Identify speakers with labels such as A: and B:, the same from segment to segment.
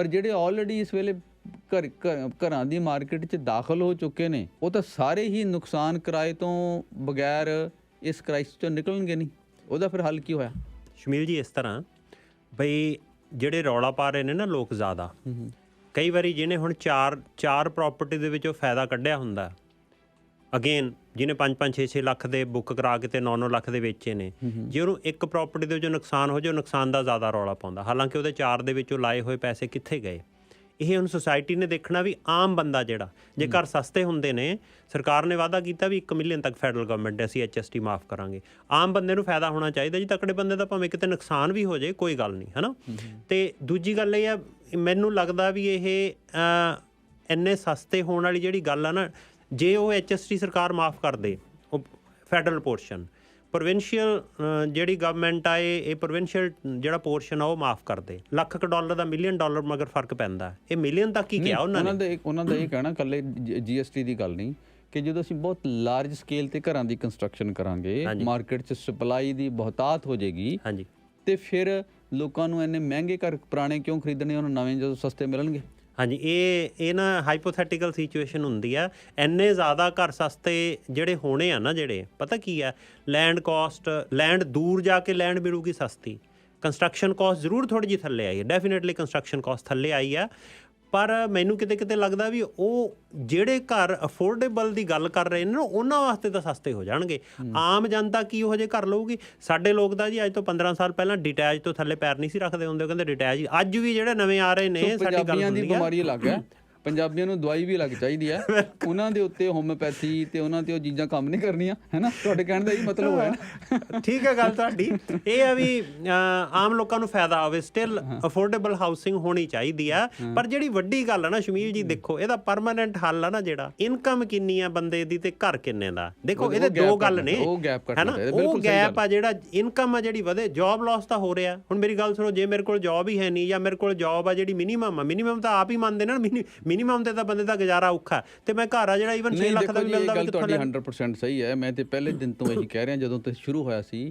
A: ਪਰ ਜਿਹੜੇ ਆਲਰੇਡੀ ਇਸ ਵੇਲੇ ਘਰ ਘਰ- ਦੀ ਮਾਰਕੀਟ 'ਚ ਦਾਖਲ ਹੋ ਚੁੱਕੇ ਨੇ ਉਹ ਤਾਂ ਸਾਰੇ ਹੀ ਨੁਕਸਾਨ ਕਿਰਾਏ ਤੋਂ ਬਗੈਰ ਇਸ ਕ੍ਰਾਈਸਿਸ ਚੋਂ ਨਿਕਲਣਗੇ ਨਹੀਂ। ਉਹਦਾ ਫਿਰ ਹੱਲ ਕੀ ਹੋਇਆ?
B: ਸ਼ਮੀਲ ਜੀ ਇਸ ਤਰ੍ਹਾਂ ਬਈ ਜਿਹੜੇ ਰੌਲਾ ਪਾ ਰਹੇ ਨੇ ਨਾ ਲੋਕ ਜ਼ਿਆਦਾ ਕਈ ਵਾਰੀ ਜਿਹਨੇ ਹੁਣ ਚਾਰ ਚਾਰ ਪ੍ਰਾਪਰਟੀ ਦੇ ਵਿੱਚੋਂ ਫਾਇਦਾ ਕੱਢਿਆ ਹੁੰਦਾ। ਅਗੇਨ ਜਿਹਨੇ 5 5 6 6 ਲੱਖ ਦੇ ਬੁੱਕ ਕਰਾ ਕੇ ਤੇ 9 9 ਲੱਖ ਦੇ ਵੇਚੇ ਨੇ ਜੇ ਉਹਨੂੰ ਇੱਕ ਪ੍ਰਾਪਰਟੀ ਦੇ ਵਿੱਚੋਂ ਨੁਕਸਾਨ ਹੋ ਜਾਏ ਉਹ ਨੁਕਸਾਨ ਦਾ ਜ਼ਿਆਦਾ ਰੌਲਾ ਪਾਉਂਦਾ। ਹਾਲਾਂਕਿ ਉਹਦੇ ਚਾਰ ਦੇ ਵਿੱਚੋਂ ਲਾਏ ਹੋਏ ਪੈਸੇ ਕਿੱਥੇ ਗਏ? ਇਹ ਹੁਣ ਸੁਸਾਇਟੀ ਨੇ ਦੇਖਣਾ ਵੀ ਆਮ ਬੰਦਾ ਜਿਹੜਾ ਜੇ ਘਰ ਸਸਤੇ ਹੁੰਦੇ ਨੇ ਸਰਕਾਰ ਨੇ ਵਾਅਦਾ ਕੀਤਾ ਵੀ 1 ਮਿਲੀਅਨ ਤੱਕ ਫੈਡਰਲ ਗਵਰਨਮੈਂਟ ਅਸੀਂ ਐਚਐਸਟੀ ਮਾਫ ਕਰਾਂਗੇ। ਆਮ ਬੰਦੇ ਨੂੰ ਫਾਇਦਾ ਹੋਣਾ ਚਾਹੀਦਾ ਜੀ ਤਕੜੇ ਬੰਦੇ ਦਾ ਭਾਵੇਂ ਕਿਤੇ ਨੁਕਸਾਨ ਵੀ ਹੋ ਜਾਏ ਕੋਈ ਗੱਲ ਨਹੀਂ ਹਨਾ? ਤੇ ਦੂਜੀ ਗੱਲ ਇਹ ਆ ਮੈਨੂੰ ਲੱਗਦਾ ਵੀ ਇਹ ਇੰਨੇ ਸਸਤੇ ਹੋਣ ਵਾਲੀ ਜਿਹੜੀ ਗੱਲ ਆ ਨਾ ਜੇ ਉਹ ਐਚਐਸਟੀ ਸਰਕਾਰ ਮਾਫ ਕਰ ਦੇ ਉਹ ਫੈਡਰਲ ਪੋਰਸ਼ਨ ਪ੍ਰੋਵਿੰਸ਼ੀਅਲ ਜਿਹੜੀ ਗਵਰਨਮੈਂਟ ਆ ਇਹ ਪ੍ਰੋਵਿੰਸ਼ੀਅਲ ਜਿਹੜਾ ਪੋਰਸ਼ਨ ਆ ਉਹ ਮਾਫ ਕਰ ਦੇ। ਲੱਖ ਕ ਡਾਲਰ ਦਾ ਮਿਲੀਅਨ ਡਾਲਰ ਮਗਰ ਫ਼ਰਕ ਪੈਂਦਾ। ਇਹ ਮਿਲੀਅਨ ਤੱਕ ਹੀ ਕਿਹਾ ਉਹਨਾਂ
A: ਉਹਨਾਂ
B: ਨੇ
A: ਦਾ ਇੱਕ ਉਹਨਾਂ ਦਾ ਇਹ ਕਹਿਣਾ ਕੱਲੇ ਜੀਐਸਟੀ ਦੀ ਗੱਲ ਨਹੀਂ ਕਿ ਜਦੋਂ ਅਸੀਂ ਬਹੁਤ ਲਾਰਜ ਸਕੇਲ ਤੇ ਘਰਾਂ ਦੀ ਕੰਸਟਰਕਸ਼ਨ ਕਰਾਂਗੇ। ਮਾਰਕੀਟ 'ਚ ਸਪਲਾਈ ਦੀ ਬਹੁਤਾਤ ਹੋ ਜਾਏਗੀ
B: ਹਾਂਜੀ।
A: ਤੇ ਫਿਰ ਲੋਕਾਂ ਨੂੰ ਇੰਨੇ ਮਹਿੰਗੇ ਘਰ ਪੁਰਾਣੇ ਕਿਉਂ ਖਰੀਦਣੇ ਉਹਨਾਂ ਨਵੇਂ ਜਦੋਂ ਸਸਤੇ ਮਿਲਣਗੇ?
B: ਹਾਂਜੀ, ਇਹ ਇਹ ਨਾ ਹਾਈਪੋਥੈਟੀਕਲ ਸਿਚੁਏਸ਼ਨ ਹੁੰਦੀ ਆ। ਐਨੇ ਜ਼ਿਆਦਾ ਘਰ ਸਸਤੇ ਜਿਹੜੇ ਹੋਣੇ ਆ ਨਾ ਜਿਹੜੇ, ਪਤਾ ਕੀ ਆ? ਲੈਂਡ ਕਾਸਟ ਲੈਂਡ ਦੂਰ ਜਾ ਕੇ ਲੈਂਡ ਮਿਲੂਗੀ ਸਸਤੀ। ਕੰਸਟਰਕਸ਼ਨ ਕਾਸਟ ਜ਼ਰੂਰ ਥੋੜੀ ਜਿਹੀ ਥੱਲੇ ਆਈ ਹੈ। ਡੈਫੀਨਿਟਲੀ ਕੰਸਟਰਕਸ਼ਨ ਕਾਸਟ ਥੱਲੇ ਆਈ ਆ। ਪਰ ਮੈਨੂੰ ਕਿਤੇ ਕਿਤੇ ਲੱਗਦਾ ਵੀ ਉਹ ਜਿਹੜੇ ਘਰ ਅਫੋਰਡੇਬਲ ਦੀ ਗੱਲ ਕਰ ਰਹੇ ਨੇ ਨਾ ਉਹਨਾਂ ਵਾਸਤੇ ਤਾਂ ਸਸਤੇ ਹੋ ਜਾਣਗੇ। ਆਮ ਜਨਤਾ ਕੀ ਉਹ ਜੇ ਘਰ ਲਊਗੀ? ਸਾਡੇ ਲੋਕ ਦਾ ਜੀ ਅੱਜ ਤੋਂ 15 ਸਾਲ ਪਹਿਲਾਂ ਡਿਟੈਚ ਤੋਂ ਥੱਲੇ ਪੈਰ ਨਹੀਂ ਸੀ ਰੱਖਦੇ ਹੁੰਦੇ ਕਹਿੰਦੇ ਡਿਟੈਚ ਅੱਜ ਵੀ ਜਿਹੜੇ ਨਵੇਂ ਆ ਰਹੇ ਨੇ ਸਾਡੀ ਗੱਲ
A: ਦੀ ਬਿਮਾਰੀ ਅਲੱਗ ਹੈ। ਪੰਜਾਬੀਆਂ ਨੂੰ ਦਵਾਈ ਵੀ ਲੱਗ ਚਾਹੀਦੀ ਹੈ ਉਹਨਾਂ ਦੇ ਉੱਤੇ ਹੋਮਿਓਪੈਥੀ ਤੇ ਉਹਨਾਂ ਤੇ ਉਹ ਚੀਜ਼ਾਂ ਕੰਮ ਨਹੀਂ ਕਰਨੀਆਂ ਹੈਨਾ? ਤੁਹਾਡੇ ਕਹਿਣ ਦਾ ਇਹ ਮਤਲਬ ਹੋਇਆ
B: ਠੀਕ ਹੈ ਗੱਲ ਤੁਹਾਡੀ। ਇਹ ਆ ਵੀ ਆਮ ਲੋਕਾਂ ਨੂੰ ਫਾਇਦਾ ਹੋਵੇ ਸਟਿਲ ਅਫੋਰਡੇਬਲ ਹਾਊਸਿੰਗ ਹੋਣੀ ਚਾਹੀਦੀ ਆ। ਪਰ ਜਿਹੜੀ ਵੱਡੀ ਗੱਲ ਆ ਨਾ ਸ਼ਮੀਲ ਜੀ ਦੇਖੋ ਇਹਦਾ ਪਰਮਾਨੈਂਟ ਹੱਲ ਆ ਨਾ ਜਿਹੜਾ ਇਨਕਮ ਕਿੰਨੀ ਆ ਬੰਦੇ ਦੀ ਤੇ ਘਰ ਕਿੰਨੇ ਦਾ? ਦੇਖੋ ਇਹਦੇ ਦੋ ਗੱਲ ਨੇ
A: ਉਹ ਕੱਟਣਾ
B: ਗੈਪ ਆ ਜਿਹੜਾ ਇਨਕਮ ਆ ਜਿਹੜੀ ਵਧੇ ਜੌਬ ਲਾਸ ਤਾਂ ਹੋ ਰਿਹਾ। ਹੁਣ ਮੇਰੀ ਗੱਲ ਸੁਣੋ ਜੇ ਮੇਰੇ ਕੋਲ ਜੌਬ ਹੀ ਹੈ ਨਹੀਂ ਜਾਂ ਮੇਰੇ ਕੋਲ ਜੌਬ ਆ ਜਿਹੜੀ ਮਿਨੀਮਮ ਆ ਮਿਨੀਮਮ ਤਾਂ ਆਪ ਹੀ ਮੰਨਦੇ ਨੇ ਨਾ ਮਿਨੀਮਮ ਤੇ ਤਾਂ ਬੰਦੇ ਦਾ ਗੁਜ਼ਾਰਾ ਔਖਾ ਤੇ ਮੈਂ ਘਰ ਆ ਜਿਹੜਾ ਈਵਨ 6
A: ਨਹੀਂ
B: ਲੱਖ ਦਾ ਵੀ ਮਿਲਦਾ ਵੀ ਕਿੱਥੋਂ
A: ਤੁਹਾਡੀ
B: ਲੈ
A: 100% ਸਹੀ ਹੈ। ਮੈਂ ਤੇ ਪਹਿਲੇ ਦਿਨ ਤੋਂ ਇਹੀ ਕਹਿ ਰਿਹਾ ਜਦੋਂ ਤੋਂ ਸ਼ੁਰੂ ਹੋਇਆ ਸੀ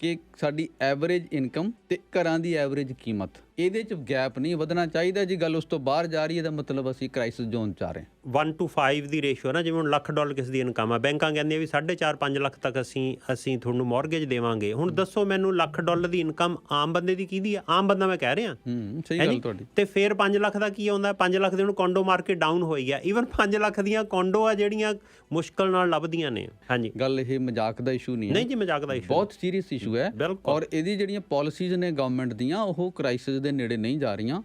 A: ਕਿ ਸਾਡੀ ਐਵਰੇਜ ਇਨਕਮ ਤੇ ਘਰਾਂ ਦੀ ਐਵਰੇਜ ਕੀਮਤ। ਇਹਦੇ ਚ ਗੈਪ ਨਹੀਂ ਵਧਣਾ ਚਾਹੀਦਾ ਜੀ ਗੱਲ ਉਸ ਤੋਂ ਬਾਹਰ ਜਾ ਰਹੀ ਹੈ ਦਾ ਮਤਲਬ ਅਸੀਂ ਕ੍ਰਾਈਸਿਸ ਜ਼ੋਨ ਚ ਆ ਰਹੇ ਹਾਂ।
B: 1 ਟੂ 5 ਦੀ ਰੇਸ਼ੋ ਨਾ ਜਿਵੇਂ ਹੁਣ ਲੱਖ ਡਾਲਰ ਕਿਸ ਦੀ ਇਨਕਮ ਆ ਬੈਂਕਾਂ ਕਹਿੰਦੀਆਂ ਵੀ 4.5 5 ਲੱਖ ਤੱਕ ਅਸੀਂ ਅਸੀਂ ਤੁਹਾਨੂੰ ਮਾਰਗੇਜ ਦੇਵਾਂਗੇ। ਹੁਣ ਦੱਸੋ ਮੈਨੂੰ ਲੱਖ ਡਾਲਰ ਦੀ ਇਨਕਮ ਆਮ ਬੰਦੇ ਦੀ ਕਿਹਦੀ ਆ? ਆਮ ਬੰਦਾ ਮੈਂ ਕਹਿ ਰਿਹਾ।
A: ਹੂੰ ਸਹੀ
B: ਹੈ
A: ਗੱਲ? ਤੁਹਾਡੀ।
B: ਤੇ ਫਿਰ 5 ਲੱਖ ਦਾ ਕੀ ਆਉਂਦਾ? 5 ਲੱਖ ਦੇ ਹੁਣ ਕੋਂਡੋ ਮਾਰਕੀਟ ਡਾਊਨ ਹੋਈ ਆ। ਈਵਨ 5 ਲੱਖ ਦੀਆਂ ਕੋਂਡੋ ਆ ਜਿਹੜੀਆਂ ਮੁਸ਼ਕਲ ਨਾਲ ਲੱਭਦੀਆਂ ਨੇ। ਹਾਂਜੀ।
A: ਗੱਲ ਇਹ ਮਜ਼ਾਕ ਦਾ ਇਸ਼ੂ ਨਹੀਂ ਹੈ।
B: ਨਹੀਂ ਜੀ ਮਜ਼ਾਕ ਦਾ ਇਸ਼ੂ
A: ਬਹੁਤ ਸੀਰੀਅਸ ਇਸ਼ੂ ਹੈ। ਔਰ ਇਹਦੀ ਜਿਹੜੀਆਂ ਪਾਲਿਸੀਜ਼ ਨੇ ਗਵਰਨਮੈਂਟ ਦੀਆਂ ਉਹ ਕ੍ਰਾਈਸਿਸ ਦੇ ਨੇੜੇ ਨਹੀਂ ਜਾ ਰਹੀਆਂ।